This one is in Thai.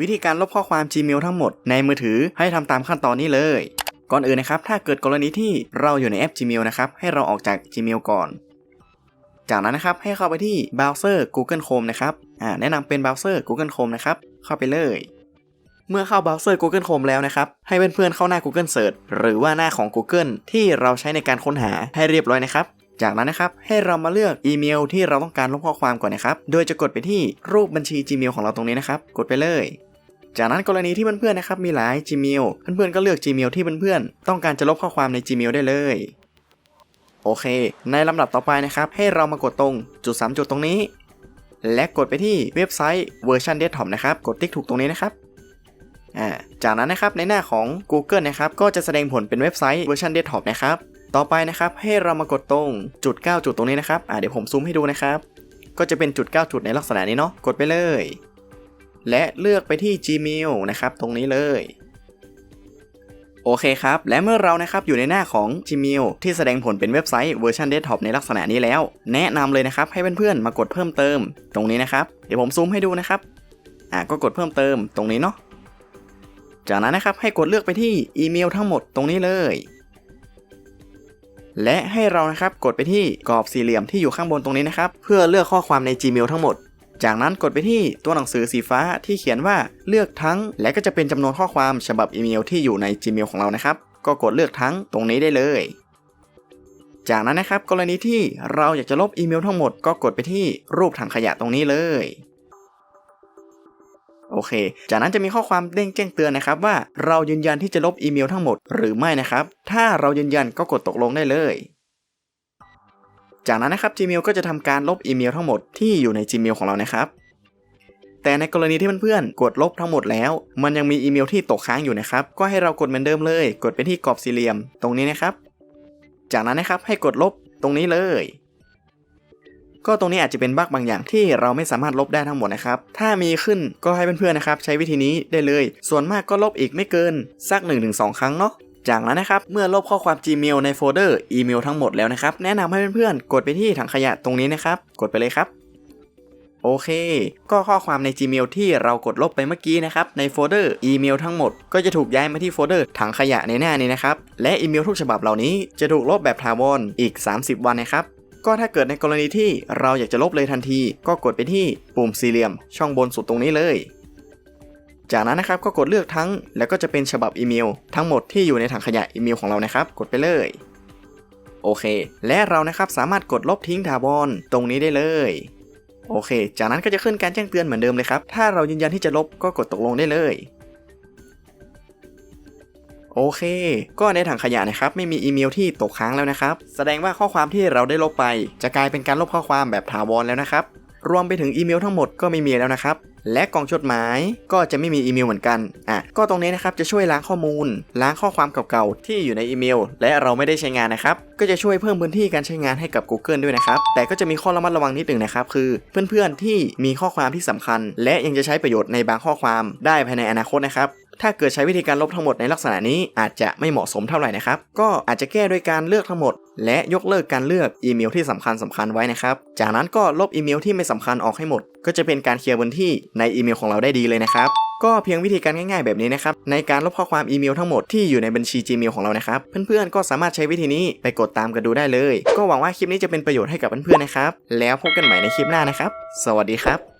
วิธีการลบข้อความ Gmail ทั้งหมดในมือถือให้ทำตามขั้นตอนนี้เลย ก่อนอื่นนะครับ ถ้าเกิดกรณีที่เราอยู่ในแอป Gmail นะครับ ให้เราออกจาก Gmail ก่อน จากนั้นนะครับให้เข้าไปที่เบราว์เซอร์ Google Chrome นะครับอ่าแนะนำเป็นเบราว์เซอร์ Google Chrome นะครับ เข้าไปเลย เมื่อเข้าเบราว์เซอร์ Google Chrome แล้วนะครับ ให้เพื่อนๆเข้าหน้า Google Search หรือว่าหน้าของ Google ที่เราใช้ในการค้นหาให้เรียบร้อยนะครับ จากนั้นนะครับให้เรามาเลือกอีเมลที่เราต้องการลบข้อความก่อนนะครับ โดยจะกดไปที่รูปบัญชี Gmail ของเราตรงนี้นะครับ กดไปเลย จากนั้นกรณีที่เพื่อนๆนะครับมีหลาย Gmail เพื่อนๆก็เลือก Gmail ที่เพื่อนๆต้องการจะลบข้อความใน Gmail ได้เลยโอเค ในลำดับต่อไปนะครับ ให้เรามากดตรงจุด 3 จุดตรงนี้ และกดไปที่เว็บไซต์เวอร์ชันเดสก์ท็อปนะครับ กดติ๊กถูกตรงนี้นะครับอ่าจากนั้นนะครับในหน้าของ Google นะครับ ก็จะแสดงผลเป็นเว็บไซต์เวอร์ชันเดสก์ท็อปนะครับ ต่อไปนะครับให้เรามากดตรงจุด 9 จุดตรงนี้นะครับอ่าเดี๋ยวผมซูมให้ดูนะครับ ก็จะเป็นจุด 9 จุดในลักษณะนี้เนาะกดไปเลย และเลือกไปที่ Gmail นะครับ ตรงนี้เลยโอเคครับ และเมื่อเรานะครับอยู่ในหน้าของ Gmail ที่แสดงผลเป็นเว็บไซต์เวอร์ชันเดสก์ท็อปในลักษณะนี้แล้ว แนะนำเลยนะครับให้เพื่อนๆมากดเพิ่มเติม ตรงนี้นะครับ เดี๋ยวผมซูมให้ดูนะครับอะก็กดเพิ่มเติมตรงนี้เนาะจากนั้นนะครับให้กดเลือกไปที่อีเมลทั้งหมดตรงนี้เลย และให้เรานะครับกดไปที่กรอบสี่เหลี่ยมที่อยู่ข้างบนตรงนี้นะครับ เพื่อเลือกข้อความใน Gmail ทั้งหมด จากนั้นกดไปที่ตัวหนังสือสีฟ้าที่เขียนว่าเลือกทั้ง และก็จะเป็นจำนวนข้อความฉบับอีเมลที่อยู่ใน Gmail ของเรานะครับ ก็กดเลือกทั้งตรงนี้ได้เลย จากนั้นนะครับกรณีที่เราอยากจะลบอีเมลทั้งหมด ก็กดไปที่รูปถังขยะตรงนี้เลย โอเค จากนั้นจะมีข้อความเด้งแจ้งเตือนนะครับว่าเรายืนยันที่จะลบอีเมลทั้งหมดหรือไม่นะครับ ถ้าเรายืนยันก็กดตกลงได้เลย จากนั้นนะครับ Gmail ก็จะทำการลบอีเมลทั้งหมดที่อยู่ใน Gmail ของเรานะครับ แต่ในกรณีที่เพื่อนๆกดลบทั้งหมดแล้ว มันยังมีอีเมลที่ตกค้างอยู่นะครับ ก็ให้เรากดเหมือนเดิมเลย กดไปที่กรอบสี่เหลี่ยม ตรงนี้นะครับ จากนั้นนะครับให้กดลบตรงนี้เลย ก็ตรงนี้อาจจะเป็นบั๊กบางอย่างที่เราไม่สามารถลบได้ทั้งหมดนะครับ ถ้ามีขึ้นก็ให้เพื่อนๆนะครับใช้วิธีนี้ได้เลย ส่วนมากก็ลบอีกไม่เกินสัก 1-2 ครั้งเนาะจากนั้นนะครับ เมื่อลบข้อความ Gmail ในโฟลเดอร์อีเมลทั้งหมดแล้วนะครับ แนะนำให้เพื่อนๆ กดไปที่ถังขยะตรงนี้นะครับ กดไปเลยครับ โอเค ก็ข้อความใน Gmail ที่เรากดลบไปเมื่อกี้นะครับ ในโฟลเดอร์อีเมลทั้งหมด ก็จะถูกย้ายมาที่โฟลเดอร์ถังขยะในหน้านี้นะครับ และอีเมลทุกฉบับเหล่านี้จะถูกลบแบบถาวรอีก 30 วันนะครับ ก็ถ้าเกิดในกรณีที่เราอยากจะลบเลยทันที ก็กดไปที่ปุ่มสี่เหลี่ยม ช่องบนสุดตรงนี้เลย จากนั้นนะครับก็กดเลือกทั้ง แล้วก็จะเป็นฉบับอีเมล ทั้งหมดที่อยู่ในถังขยะอีเมลของเรานะครับ กดไปเลยโอเค และเรานะครับสามารถกดลบทิ้งถาวรตรงนี้ได้เลย โอเค จากนั้นก็จะขึ้นการแจ้งเตือนเหมือนเดิมเลยครับ ถ้าเรายืนยันที่จะลบก็กดตกลงได้เลย โอเค ก็ในถังขยะนะครับไม่มีอีเมลที่ตกค้างแล้วนะครับ แสดงว่าข้อความที่เราได้ลบไป จะกลายเป็นการลบข้อความแบบถาวรแล้วนะครับ รวมไปถึงอีเมลทั้งหมดก็ไม่มีแล้วนะครับ และกล่องจดหมายก็จะไม่มีอีเมลเหมือนกัน อะ ก็ตรงนี้นะครับจะช่วยล้างข้อมูล ล้างข้อความเก่าๆที่อยู่ในอีเมล และเราไม่ได้ใช้งานนะครับ ก็จะช่วยเพิ่มพื้นที่การใช้งานให้กับ Google ด้วยนะครับ แต่ก็จะมีข้อระมัดระวังนิดหนึ่งนะครับ คือ เพื่อนๆที่มีข้อความที่สำคัญ และยังจะใช้ประโยชน์ในบางข้อความได้ภายในอนาคตนะครับ ถ้าเกิดใช้วิธีการลบทั้งหมดในลักษณะนี้อาจจะไม่เหมาะสมเท่าไหร่นะครับ ก็อาจจะแก้โดยการเลือกทั้งหมด และยกเลิกการเลือกอีเมลที่สำคัญสำคัญไว้นะครับ จากนั้นก็ลบอีเมลที่ไม่สำคัญออกให้หมด ก็จะเป็นการเคลียร์พื้นที่ในอีเมลของเราได้ดีเลยนะครับก็เพียงวิธีการง่ายๆแบบนี้นะครับ ในการลบข้อความอีเมลทั้งหมดที่อยู่ในบัญชี Gmail ของเรานะครับ เพื่อนๆก็สามารถใช้วิธีนี้ไปกดตามกันดูได้เลย ก็หวังว่าคลิปนี้จะเป็นประโยชน์ให้กับเพื่อนๆนะครับ แล้วพบกันใหม่ในคลิปหน้านะครับ สวัสดีครับ